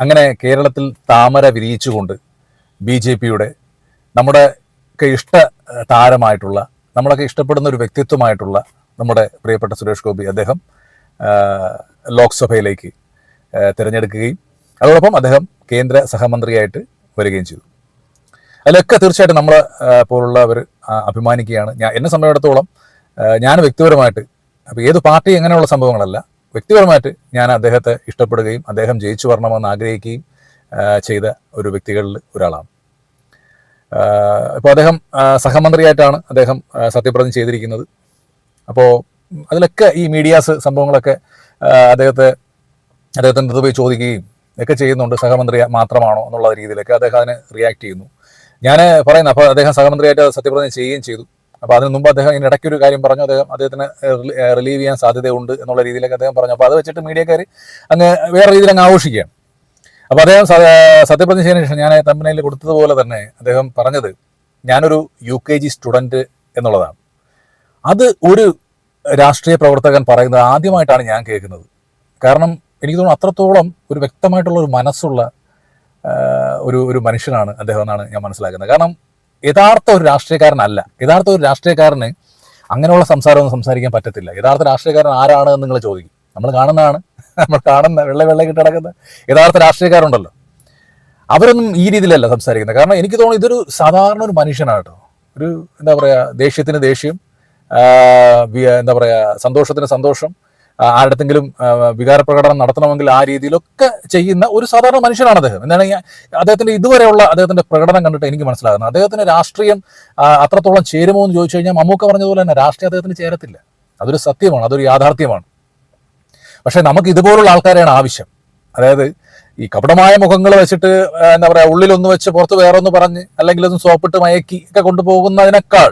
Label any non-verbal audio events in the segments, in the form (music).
അങ്ങനെ കേരളത്തിൽ താമര വിരിയിച്ചുകൊണ്ട് ബി ജെ പിയുടെ നമ്മുടെ ഇഷ്ട താരമായിട്ടുള്ള നമ്മളൊക്കെ ഇഷ്ടപ്പെടുന്ന ഒരു വ്യക്തിത്വമായിട്ടുള്ള നമ്മുടെ പ്രിയപ്പെട്ട സുരേഷ് ഗോപി അദ്ദേഹം ലോക്സഭയിലേക്ക് തിരഞ്ഞെടുക്കുകയും അതോടൊപ്പം അദ്ദേഹം കേന്ദ്ര സഹമന്ത്രിയായിട്ട് വരികയും ചെയ്തു. അതിലൊക്കെ തീർച്ചയായിട്ടും നമ്മൾ പോലുള്ളവർ അഭിമാനിക്കുകയാണ്. ഞാൻ എന്നെ സംബന്ധിച്ചിടത്തോളം ഞാൻ വ്യക്തിപരമായിട്ട് അപ്പോൾ ഏത് പാർട്ടി അങ്ങനെയുള്ള സംഭവങ്ങളല്ല വ്യക്തിപരമായിട്ട് ഞാൻ അദ്ദേഹത്തെ ഇഷ്ടപ്പെടുകയും അദ്ദേഹം ജയിച്ചു വരണമെന്ന് ആഗ്രഹിക്കുകയും ചെയ്ത ഒരു വ്യക്തികളിൽ ഒരാളാണ്. ഇപ്പോൾ അദ്ദേഹം സഹമന്ത്രിയായിട്ടാണ് അദ്ദേഹം സത്യപ്രതിജ്ഞ ചെയ്തിരിക്കുന്നത്. അപ്പോൾ അതിലൊക്കെ ഈ മീഡിയാസ് സംഭവങ്ങളൊക്കെ അദ്ദേഹത്തെ അദ്ദേഹത്തിന്റെ അടുത്ത് പോയി ചോദിക്കുകയും ഒക്കെ ചെയ്യുന്നുണ്ട്. സഹമന്ത്രി മാത്രമാണോ എന്നുള്ള രീതിയിലൊക്കെ അദ്ദേഹം അതിന് റിയാക്ട് ചെയ്യുന്നു. ഞാൻ പറയുന്നത് അപ്പോൾ അദ്ദേഹം സഹമന്ത്രിയായിട്ട് സത്യപ്രതിജ്ഞ ചെയ്യുകയും ചെയ്തു. അപ്പോൾ അതിന് മുമ്പ് അദ്ദേഹം ഇതിന് ഇടയ്ക്കൊരു കാര്യം പറഞ്ഞു. അദ്ദേഹം അദ്ദേഹത്തിന് റിലീവ് ചെയ്യാൻ സാധ്യതയുണ്ട് എന്നുള്ള രീതിയിലൊക്കെ അദ്ദേഹം പറഞ്ഞു. അപ്പോൾ അത് വെച്ചിട്ട് മീഡിയക്കാർ അങ്ങ് വേറെ രീതിയിൽ അങ്ങ് ആഘോഷിക്കുകയാണ്. അപ്പോൾ അദ്ദേഹം സത്യപ്രതിജ്ഞ ശേഷം ഞാൻ തമ്പനയിൽ കൊടുത്തതുപോലെ തന്നെ അദ്ദേഹം പറഞ്ഞത് ഞാനൊരു യു കെ ജി സ്റ്റുഡന്റ് എന്നുള്ളതാണ്. അത് ഒരു രാഷ്ട്രീയ പ്രവർത്തകൻ പറയുന്നത് ആദ്യമായിട്ടാണ് ഞാൻ കേൾക്കുന്നത്. കാരണം എനിക്ക് തോന്നുന്നു അത്രത്തോളം ഒരു വ്യക്തമായിട്ടുള്ള ഒരു മനസ്സുള്ള ഒരു ഒരു മനുഷ്യനാണ് അദ്ദേഹം എന്നാണ് ഞാൻ മനസ്സിലാക്കുന്നത്. കാരണം യഥാർത്ഥ ഒരു രാഷ്ട്രീയക്കാരനല്ല. യഥാർത്ഥ ഒരു രാഷ്ട്രീയക്കാരന് അങ്ങനെയുള്ള സംസാരമൊന്നും സംസാരിക്കാൻ പറ്റത്തില്ല. യഥാർത്ഥ രാഷ്ട്രീയക്കാരൻ ആരാണ് എന്ന് നിങ്ങൾ ചോദിക്കും. നമ്മൾ കാണുന്നതാണ്. നമ്മൾ കാണുന്ന വെള്ള വെള്ള കിട്ടി നടക്കുന്ന യഥാർത്ഥ രാഷ്ട്രീയക്കാരുണ്ടല്ലോ. അവരൊന്നും ഈ രീതിയിലല്ല സംസാരിക്കുന്നത്. കാരണം എനിക്ക് തോന്നുന്നു ഇതൊരു സാധാരണ ഒരു മനുഷ്യനാണ് കേട്ടോ. ഒരു എന്താ പറയുക ദേഷ്യത്തിന് ദേഷ്യം എന്താ പറയുക സന്തോഷത്തിന് സന്തോഷം ആരുടെങ്കിലും വികാര പ്രകടനം നടത്തണമെങ്കിൽ ആ രീതിയിലൊക്കെ ചെയ്യുന്ന ഒരു സാധാരണ മനുഷ്യനാണ് അദ്ദേഹം. എന്താണ് അദ്ദേഹത്തിന്റെ ഇതുവരെയുള്ള അദ്ദേഹത്തിന്റെ പ്രകടനം കണ്ടിട്ട് എനിക്ക് മനസ്സിലാകുന്നത്? അദ്ദേഹത്തിന്റെ രാഷ്ട്രീയം അത്രത്തോളം ചേരുമോ എന്ന് ചോദിച്ചു കഴിഞ്ഞാൽ മമ്മൂക്ക പറഞ്ഞതുപോലെ തന്നെ രാഷ്ട്രീയം അദ്ദേഹത്തിന് ചേരത്തില്ല. അതൊരു സത്യമാണ് അതൊരു യാഥാർത്ഥ്യമാണ്. പക്ഷേ നമുക്ക് ഇതുപോലുള്ള ആൾക്കാരെയാണ് ആവശ്യം. അതായത് ഈ കപടമായ മുഖങ്ങൾ വെച്ചിട്ട് എന്താ പറയാ ഉള്ളിലൊന്ന് വെച്ച് പുറത്ത് വേറൊന്ന് പറഞ്ഞ് അല്ലെങ്കിൽ ഒന്ന് സോപ്പിട്ട് മയക്കി ഒക്കെ കൊണ്ടുപോകുന്നതിനേക്കാൾ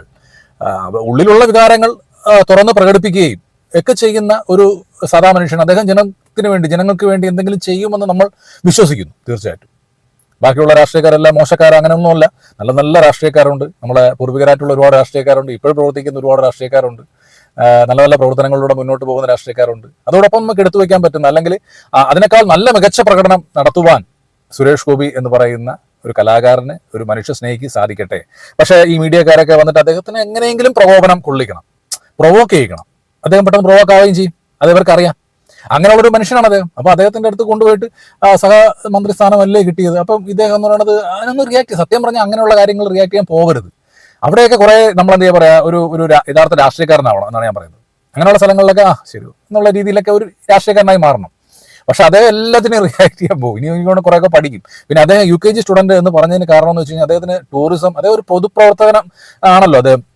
ഉള്ളിലുള്ള വികാരങ്ങൾ തുറന്ന് പ്രകടിപ്പിക്കുകയും ഒക്കെ ചെയ്യുന്ന ഒരു സാധാ മനുഷ്യൻ അദ്ദേഹം ജനത്തിന് വേണ്ടി ജനങ്ങൾക്ക് വേണ്ടി എന്തെങ്കിലും ചെയ്യുമെന്ന് നമ്മൾ വിശ്വസിക്കുന്നു തീർച്ചയായിട്ടും. ബാക്കിയുള്ള രാഷ്ട്രീയക്കാരെല്ലാം മോശക്കാർ അങ്ങനെയൊന്നുമല്ല. നല്ല നല്ല രാഷ്ട്രീയക്കാരുണ്ട്. നമ്മളെ പൂർവികരായിട്ടുള്ള ഒരുപാട് രാഷ്ട്രീയക്കാരുണ്ട്. ഇപ്പോൾ പ്രവർത്തിക്കുന്ന ഒരുപാട് രാഷ്ട്രീയക്കാരുണ്ട്. നല്ല നല്ല പ്രവർത്തനങ്ങളിലൂടെ മുന്നോട്ട് പോകുന്ന രാഷ്ട്രീയക്കാരുണ്ട്. അതോടൊപ്പം നമുക്ക് എടുത്തു വയ്ക്കാൻ പറ്റുന്ന അല്ലെങ്കിൽ അതിനേക്കാൾ നല്ല മികച്ച പ്രകടനം നടത്തുവാൻ സുരേഷ് ഗോപി എന്ന് പറയുന്ന ഒരു കലാകാരന് ഒരു മനുഷ്യ സ്നേഹിക്ക് സാധിക്കട്ടെ. പക്ഷേ ഈ മീഡിയക്കാരൊക്കെ വന്നിട്ട് അദ്ദേഹത്തിന് എങ്ങനെയെങ്കിലും പ്രകോപനം കൊള്ളിക്കണം. പ്രൊവോക്ക് ചെയ്യിക്കണം. അദ്ദേഹം പെട്ടെന്ന് പ്രൊവോക്ക് ആവുകയും ചെയ്യും. അത് ഇവർക്ക് അറിയാം ഒരു മനുഷ്യനാണ് അദ്ദേഹം അപ്പൊ അദ്ദേഹത്തിന്റെ അടുത്ത് കൊണ്ടുപോയിട്ട് ആ, സ്ഥാനമല്ലേ കിട്ടിയത്? അപ്പം ഇദ്ദേഹം എന്ന് പറയുന്നത് അതിനൊന്ന് റിയാക്ട് സത്യം പറഞ്ഞാൽ അങ്ങനെയുള്ള കാര്യങ്ങൾ റിയാക്ട് ചെയ്യാൻ പോകരുത്. അവിടെയൊക്കെ കുറെ നമ്മൾ എന്താ പറയാ? ഒരു ഒരു യഥാർത്ഥ രാഷ്ട്രീയക്കാരനാവണം എന്നാണ് ഞാൻ പറയുന്നത്. അങ്ങനെയുള്ള സ്ഥലങ്ങളിലൊക്കെ ആ ശരി എന്നുള്ള രീതിയിലൊക്കെ ഒരു രാഷ്ട്രീയക്കാരനായി മാറണം. പക്ഷെ അദ്ദേഹം എല്ലാത്തിനും റിയാക്ട് ചെയ്യാൻ പോകും. ഇനി ഇങ്ങനെ കുറേയൊക്കെ പഠിക്കും. പിന്നെ അദ്ദേഹം യു കെ ജി സ്റ്റുഡന്റ് എന്ന് പറഞ്ഞതിന് കാരണം എന്ന് വെച്ച് കഴിഞ്ഞാൽ അദ്ദേഹത്തിന് ടൂറിസം അതേ ഒരു പൊതുപ്രവർത്തനം ആണല്ലോ അദ്ദേഹം.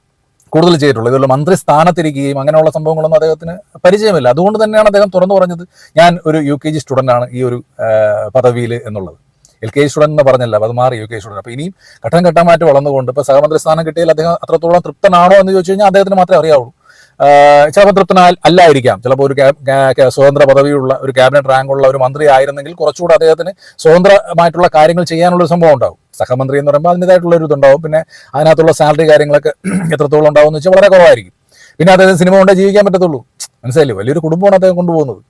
കൂടുതൽ ചെയ്തിട്ടുള്ളത് ഇതുള്ള മന്ത്രി സ്ഥാനത്തിരിക്കുകയും അങ്ങനെയുള്ള സംഭവങ്ങളൊന്നും അദ്ദേഹത്തിന് പരിചയമില്ല. അതുകൊണ്ട് തന്നെയാണ് അദ്ദേഹം തുറന്നു പറഞ്ഞത് ഞാൻ ഒരു യു കെ ജി സ്റ്റുഡന്റാണ് ഈ ഒരു പദവിയിൽ എന്നുള്ളത്. എൽ കെ ജി സ്റ്റുഡന്റ് എന്ന് പറഞ്ഞല്ല അത് മാറി യു കെ ജി അപ്പോൾ ഇനിയും ഘട്ടം ഘട്ടമായിട്ട് വളർന്നുകൊണ്ട് ഇപ്പോൾ സഹമന്ത്രി സ്ഥാനം കിട്ടിയാൽ അദ്ദേഹം അത്രത്തോളം തൃപ്തനാണോ എന്ന് ചോദിച്ചു കഴിഞ്ഞാൽ അദ്ദേഹത്തിന് മാത്രമേ അറിയാവുള്ളൂ. ചിലപ്പോൾ തൃപ്തന അല്ലായിരിക്കാം. ചിലപ്പോൾ ഒരു സ്വതന്ത്ര പദവിയുള്ള ഒരു ക്യാബിനറ്റ് റാങ്കുള്ള ഒരു മന്ത്രി ആയിരുന്നെങ്കിൽ കുറച്ചുകൂടെ അദ്ദേഹത്തിന് സ്വതന്ത്രമായിട്ടുള്ള കാര്യങ്ങൾ ചെയ്യാനുള്ള സംഭവം ഉണ്ടാവും. സഹമന്ത്രി എന്ന് പറയുമ്പോൾ അതിന്റെതായിട്ടുള്ള ഒരു ഇതുണ്ടാവും. പിന്നെ അതിനകത്തുള്ള സാലറി കാര്യങ്ങളൊക്കെ എത്രത്തോളം ഉണ്ടാവും എന്ന് വെച്ചാൽ വളരെ കുറവായിരിക്കും. പിന്നെ അദ്ദേഹത്തിന് സിനിമ കൊണ്ടേ ജീവിക്കാൻ പറ്റത്തുള്ളൂ. മനസ്സിലായില്ലേ? വലിയൊരു കുടുംബമാണ് അദ്ദേഹം കൊണ്ടുപോകുന്നത്.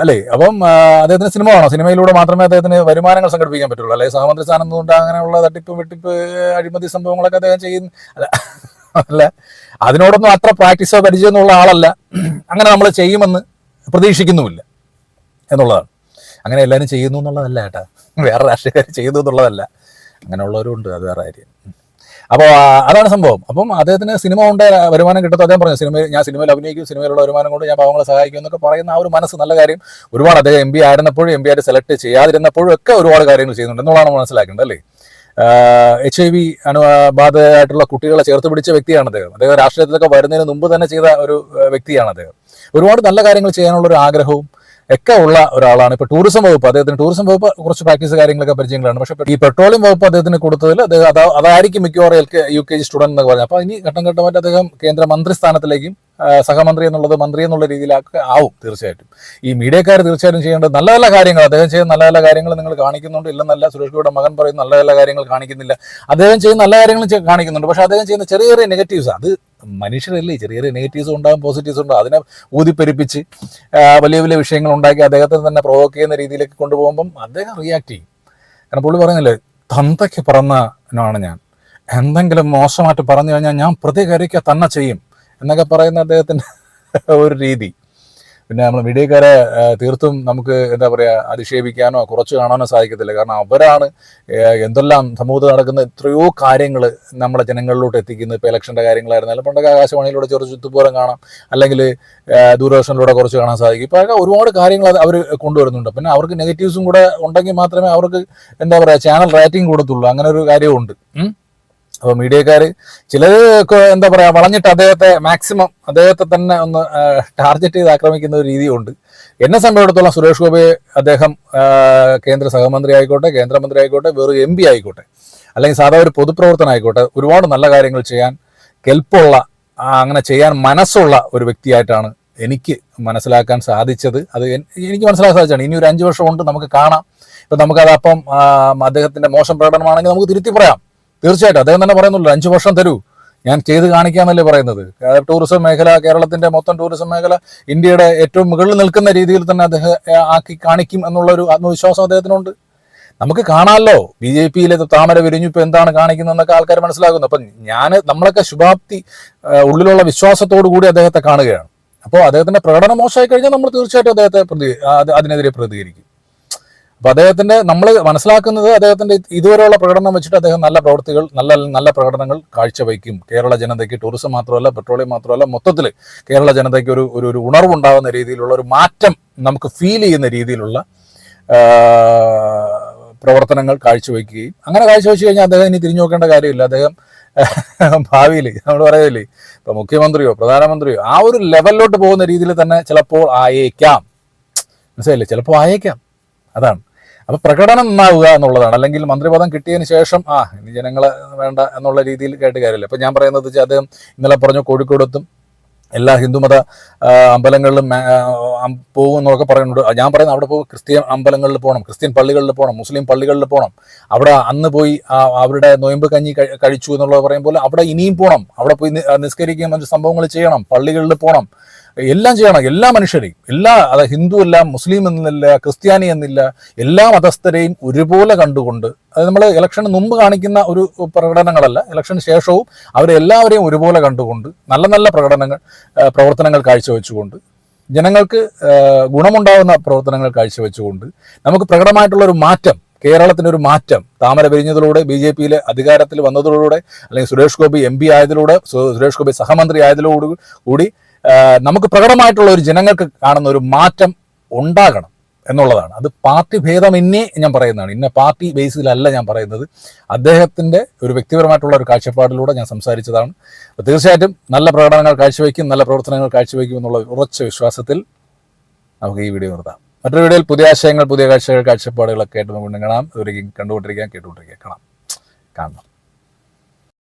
അല്ലേ? അപ്പം അദ്ദേഹത്തിന് സിനിമ വേണം. സിനിമയിലൂടെ മാത്രമേ അദ്ദേഹത്തിന് വരുമാനങ്ങൾ സംഘടിപ്പിക്കാൻ പറ്റുള്ളൂ. അല്ലെങ്കിൽ സഹമന്ത്രി സ്ഥാനം കൊണ്ട് അങ്ങനെയുള്ള തട്ടിപ്പ് വെട്ടിപ്പ് അഴിമതി സംഭവങ്ങളൊക്കെ അദ്ദേഹം ചെയ്യുന്ന അല്ല? അതിനോടൊന്നും അത്ര പ്രാക്ടീസോ പരിചയമൊന്നുള്ള ആളല്ല. അങ്ങനെ നമ്മൾ ചെയ്യുമെന്ന് പ്രതീക്ഷിക്കുന്നുമില്ല എന്നുള്ളതാണ്. അങ്ങനെ എല്ലാവരും ചെയ്യുന്നു എന്നുള്ളതല്ല ഏട്ടാ. വേറെ രാഷ്ട്രീയക്കാർ ചെയ്യുന്നു എന്നുള്ളതല്ല. അങ്ങനെയുള്ളവരും ഉണ്ട് അത് വേറെ കാര്യം. അപ്പോൾ അതാണ് സംഭവം. അപ്പം അദ്ദേഹത്തിന് സിനിമ കൊണ്ട് വരുമാനം കിട്ടുന്നത് അദ്ദേഹം പറഞ്ഞു സിനിമയിൽ ഞാൻ സിനിമയിൽ അഭിനയിക്കും സിനിമയിലുള്ള വരുമാനം കൊണ്ട് ഞാൻ പാവങ്ങളെ സഹായിക്കും എന്നൊക്കെ പറയുന്ന ആ ഒരു മനസ്സ് നല്ല കാര്യം. ഒരുപാട് അദ്ദേഹം എം പി ആയിരുന്നപ്പോഴും എം പി ആയിട്ട് സെലക്ട് ചെയ്യാതിരുന്നപ്പോഴും ഒക്കെ ഒരുപാട് കാര്യങ്ങൾ ചെയ്യുന്നുണ്ട് എന്നുള്ളതാണ് മനസ്സിലാക്കേണ്ടത് അല്ലേ? എച്ച് ഐ വി അണുബാധയായിട്ടുള്ള കുട്ടികളെ ചേർത്ത് പിടിച്ച വ്യക്തിയാണ് അദ്ദേഹം. അദ്ദേഹം രാഷ്ട്രീയത്തിലൊക്കെ വരുന്നതിന് മുമ്പ് തന്നെ ചെയ്ത ഒരു വ്യക്തിയാണ് അദ്ദേഹം. ഒരുപാട് നല്ല കാര്യങ്ങൾ ചെയ്യാനുള്ള ഒരു ആഗ്രഹവും ഒക്കെ ഉള്ള ഒരാളാണ്. ഇപ്പൊ ടൂറിസം വകുപ്പ് അദ്ദേഹത്തിന് ടൂറിസം വകുപ്പ് കുറച്ച് പ്രാക്ടീസ് കാര്യങ്ങളൊക്കെ പരിചയങ്ങളാണ്. പക്ഷേ ഈ പെട്രോളിയം വകുപ്പ് അദ്ദേഹത്തിന് കൊടുത്തതിൽ അദ്ദേഹം അതാ അതായിരിക്കും മിക്കവാറും L K U K G student എന്ന് പറഞ്ഞത്. അപ്പോൾ ഇനി ഘട്ടം ഘട്ടമായിട്ട് അദ്ദേഹം കേന്ദ്ര മന്ത്രി സ്ഥാനത്തിലേക്കും സഹമന്ത്രി എന്നുള്ളത് മന്ത്രി എന്നുള്ള രീതിയിലാക്കുക ആവും തീർച്ചയായിട്ടും. ഈ മീഡിയക്കാർ തീർച്ചയായിട്ടും ചെയ്യേണ്ടത് നല്ല നല്ല കാര്യങ്ങൾ അദ്ദേഹം ചെയ്യുന്ന നല്ല നല്ല കാര്യങ്ങൾ നിങ്ങൾ കാണിക്കുന്നുണ്ട്. ഇല്ലെന്നല്ല സുരേഷ് ഗോയുടെ മകൻ പറയുന്ന നല്ല നല്ല കാര്യങ്ങൾ കാണിക്കുന്നില്ല. അദ്ദേഹം ചെയ്യുന്ന നല്ല കാര്യങ്ങൾ കാണിക്കുന്നുണ്ട്. പക്ഷേ അദ്ദേഹം ചെയ്യുന്ന ചെറിയ ചെറിയ നെഗറ്റീവ്സ് അത് മനുഷ്യരല്ലേ? ചെറിയ ചെറിയ നെഗറ്റീവ്സ് ഉണ്ടാകും പോസിറ്റീവ്സ് ഉണ്ടാകും അതിനെ ഊതിപ്പെരിപ്പിച്ച് വലിയ വലിയ വിഷയങ്ങൾ ഉണ്ടാക്കി അദ്ദേഹത്തെ തന്നെ പ്രൊവോക്ക് ചെയ്യുന്ന രീതിയിലേക്ക് കൊണ്ടുപോകുമ്പം അദ്ദേഹം റിയാക്ട് ചെയ്യും. കാരണം പുള്ളി പറയുന്നില്ലേ തന്തയ്ക്ക് പറന്നാണ് ഞാൻ. എന്തെങ്കിലും മോശമായിട്ട് പറഞ്ഞു കഴിഞ്ഞാൽ ഞാൻ പ്രതികരിക്കുക തന്നെ ചെയ്യും. എന്നൊക്കെ പറയുന്ന അദ്ദേഹത്തിന്റെ (laughs) ഒരു രീതി. പിന്നെ നമ്മൾ മീഡിയക്കാരെ തീർത്തും നമുക്ക് എന്താ പറയുക അധിക്ഷേപിക്കാനോ കുറച്ച് കാണാനോ സാധിക്കത്തില്ല. കാരണം അവരാണ് എന്തെല്ലാം സമൂഹത്തിൽ നടക്കുന്ന എത്രയോ കാര്യങ്ങൾ നമ്മളെ ജനങ്ങളിലോട്ട് എത്തിക്കുന്നത്. ഇപ്പോൾ ഇലക്ഷന്റെ കാര്യങ്ങളായിരുന്നാലും പണ്ടൊക്കെ ആകാശവാണിയിലൂടെ ചെറു ചുറ്റുപൂരം കാണാം. അല്ലെങ്കിൽ ദൂരദർശനിലൂടെ കുറച്ച് കാണാൻ സാധിക്കും. ഇപ്പോൾ ഒരുപാട് കാര്യങ്ങൾ അവർ കൊണ്ടുവരുന്നുണ്ട്. പിന്നെ അവർക്ക് നെഗറ്റീവ്സും കൂടെ ഉണ്ടെങ്കിൽ മാത്രമേ അവർക്ക് എന്താ പറയുക ചാനൽ റേറ്റിംഗ് കൊടുത്തുള്ളൂ. അങ്ങനെ ഒരു കാര്യമുണ്ട്. അപ്പോൾ മീഡിയക്കാർ ചില എന്താ പറയാ വളഞ്ഞിട്ട് അദ്ദേഹത്തെ മാക്സിമം അദ്ദേഹത്തെ തന്നെ ഒന്ന് ടാർഗറ്റ് ചെയ്ത് ആക്രമിക്കുന്ന ഒരു രീതിയുണ്ട്. എന്നെ സംബന്ധിച്ചിടത്തോളം സുരേഷ് ഗോപിയെ അദ്ദേഹം കേന്ദ്ര സഹമന്ത്രി ആയിക്കോട്ടെ കേന്ദ്രമന്ത്രി ആയിക്കോട്ടെ വെറും എം പി ആയിക്കോട്ടെ അല്ലെങ്കിൽ സാധാ ഒരു പൊതുപ്രവർത്തനം ആയിക്കോട്ടെ ഒരുപാട് നല്ല കാര്യങ്ങൾ ചെയ്യാൻ കെൽപ്പുള്ള അങ്ങനെ ചെയ്യാൻ മനസ്സുള്ള ഒരു വ്യക്തിയായിട്ടാണ് എനിക്ക് മനസ്സിലാക്കാൻ സാധിച്ചത്. അത് എനിക്ക് മനസ്സിലാക്കാൻ സാധിച്ചാണ് ഇനി ഒരു അഞ്ച് വർഷം കൊണ്ട് നമുക്ക് കാണാം. ഇപ്പം നമുക്കത് അപ്പം അദ്ദേഹത്തിന്റെ മോശം പ്രകടനമാണെങ്കിൽ നമുക്ക് തിരുത്തി പറയാം. തീർച്ചയായിട്ടും അദ്ദേഹം തന്നെ പറയുന്നുള്ളൂ അഞ്ച് വർഷം തരൂ. ഞാൻ ചെയ്ത് കാണിക്കാമെന്നല്ലേ പറയുന്നത്. ടൂറിസം മേഖല കേരളത്തിന്റെ മൊത്തം ടൂറിസം മേഖല ഇന്ത്യയുടെ ഏറ്റവും മുകളിൽ നിൽക്കുന്ന രീതിയിൽ തന്നെ അദ്ദേഹം ആക്കി കാണിക്കും എന്നുള്ള ഒരു ആത്മവിശ്വാസം അദ്ദേഹത്തിനുണ്ട്. നമുക്ക് കാണാമല്ലോ. ബി ജെ പിയിലെ താമര വിരിഞ്ഞു ഇപ്പൊ എന്താണ് കാണിക്കുന്നതെന്നൊക്കെ ആൾക്കാർ മനസ്സിലാക്കുന്നു. അപ്പം ഞാൻ നമ്മളൊക്കെ ശുഭാപ്തി ഉള്ളിലുള്ള വിശ്വാസത്തോടു കൂടി അദ്ദേഹത്തെ കാണുകയാണ്. അപ്പോൾ അദ്ദേഹത്തിന്റെ പ്രകടനം മോശമായി കഴിഞ്ഞാൽ നമ്മൾ തീർച്ചയായിട്ടും അദ്ദേഹത്തെ പ്രതി അതിനെതിരെ പ്രതികരിക്കും. അപ്പൊ അദ്ദേഹത്തിന്റെ നമ്മൾ മനസ്സിലാക്കുന്നത് അദ്ദേഹത്തിന്റെ ഇതുവരെയുള്ള പ്രകടനം വെച്ചിട്ട് അദ്ദേഹം നല്ല പ്രവൃത്തികൾ നല്ല നല്ല പ്രകടനങ്ങൾ കാഴ്ചവെക്കും. കേരള ജനതയ്ക്ക് ടൂറിസം മാത്രമല്ല പെട്രോളിയം മാത്രമല്ല മൊത്തത്തിൽ കേരള ജനതയ്ക്ക് ഒരു ഒരു ഒരു ഉണർവുണ്ടാകുന്ന രീതിയിലുള്ള ഒരു മാറ്റം നമുക്ക് ഫീൽ ചെയ്യുന്ന രീതിയിലുള്ള പ്രവർത്തനങ്ങൾ കാഴ്ചവെക്കുകയും. അങ്ങനെ കാഴ്ചവെച്ച് കഴിഞ്ഞാൽ അദ്ദേഹം ഇനി തിരിഞ്ഞു നോക്കേണ്ട കാര്യമില്ല. അദ്ദേഹം (laughs) ഭാവിയിൽ നമ്മൾ പറയില്ലേ ഇപ്പൊ മുഖ്യമന്ത്രിയോ പ്രധാനമന്ത്രിയോ ആ ഒരു ലെവലിലോട്ട് പോകുന്ന രീതിയിൽ തന്നെ ചിലപ്പോൾ ആയേക്കാം. മനസ്സിലായില്ലേ? ചിലപ്പോൾ ആയേക്കാം. അതാണ്. അപ്പൊ പ്രകടനം നന്നാവുക എന്നുള്ളതാണ്. അല്ലെങ്കിൽ മന്ത്രിപദം കിട്ടിയതിന് ശേഷം ആ ഇനി ജനങ്ങളെ വേണ്ട എന്നുള്ള രീതിയിൽ കേട്ട് കാര്യമില്ല. അപ്പൊ ഞാൻ പറയുന്നത് വെച്ചാൽ അദ്ദേഹം ഇന്നലെ പറഞ്ഞു കോഴിക്കോടത്തും. എല്ലാ ഹിന്ദുമത അമ്പലങ്ങളിലും പോകും എന്നൊക്കെ പറയുന്നുണ്ട്. ഞാൻ പറയുന്നത് അവിടെ പോകും. ക്രിസ്ത്യൻ അമ്പലങ്ങളിൽ പോകണം ക്രിസ്ത്യൻ പള്ളികളിൽ പോകണം മുസ്ലിം പള്ളികളിൽ പോകണം അവിടെ അന്ന് പോയി അവരുടെ നൊയമ്പ് കഞ്ഞി കഴിച്ചു എന്നുള്ളത് പറയുമ്പോൾ അവിടെ ഇനിയും പോകണം അവിടെ പോയി നിസ്കരിക്കുകയും മറ്റു സംഭവങ്ങൾ ചെയ്യണം. പള്ളികളിൽ പോകണം എല്ലാം ചെയ്യണം. എല്ലാ മനുഷ്യരെയും. എല്ലാ അത് ഹിന്ദു അല്ല മുസ്ലിം എന്നില്ല ക്രിസ്ത്യാനി എന്നില്ല എല്ലാ മതസ്ഥരെയും ഒരുപോലെ കണ്ടുകൊണ്ട് അത് നമ്മൾ ഇലക്ഷന് മുമ്പ് കാണിക്കുന്ന ഒരു പ്രകടനങ്ങളല്ല ഇലക്ഷന് ശേഷവും അവരെ എല്ലാവരെയും ഒരുപോലെ കണ്ടുകൊണ്ട് നല്ല നല്ല പ്രകടനങ്ങൾ പ്രവർത്തനങ്ങൾ കാഴ്ചവെച്ചുകൊണ്ട് ജനങ്ങൾക്ക് ഗുണമുണ്ടാകുന്ന പ്രവർത്തനങ്ങൾ കാഴ്ചവെച്ചുകൊണ്ട് നമുക്ക് പ്രകടമായിട്ടുള്ള ഒരു മാറ്റം കേരളത്തിന് ഒരു മാറ്റം താമര പിരിഞ്ഞതിലൂടെ ബി ജെ പിയിലെ അധികാരത്തിൽ വന്നതിലൂടെ അല്ലെങ്കിൽ സുരേഷ് ഗോപി എം പി ആയതിലൂടെ സുരേഷ് ഗോപി സഹമന്ത്രി ആയതിലൂടെ കൂടി നമുക്ക് പ്രകടമായിട്ടുള്ള ഒരു ജനങ്ങൾക്ക് കാണുന്ന ഒരു മാറ്റം ഉണ്ടാകണം എന്നുള്ളതാണ്. അത് പാർട്ടി ഭേദമെന്നേ ഞാൻ പറയുന്നതാണ്. ഇന്ന പാർട്ടി ബേസിലല്ല ഞാൻ പറയുന്നത്. അദ്ദേഹത്തിന്റെ ഒരു വ്യക്തിപരമായിട്ടുള്ള ഒരു കാഴ്ചപ്പാടിലൂടെ ഞാൻ സംസാരിച്ചതാണ്. തീർച്ചയായിട്ടും നല്ല പ്രകടനങ്ങൾ കാഴ്ചവെക്കും നല്ല പ്രവർത്തനങ്ങൾ കാഴ്ചവെക്കും എന്നുള്ള ഉറച്ച വിശ്വാസത്തിൽ നമുക്ക് ഈ വീഡിയോ നിർത്താം. മറ്റൊരു വീഡിയോയിൽ പുതിയ ആശയങ്ങൾ പുതിയ കാഴ്ചകൾ കാഴ്ചപ്പാടുകളൊക്കെ ആയിട്ട് നമുക്ക് കാണാം. ഇതുവരെയും കണ്ടുകൊണ്ടിരിക്കാം കേട്ടുകൊണ്ടിരിക്കാം കാണാം. കാണണം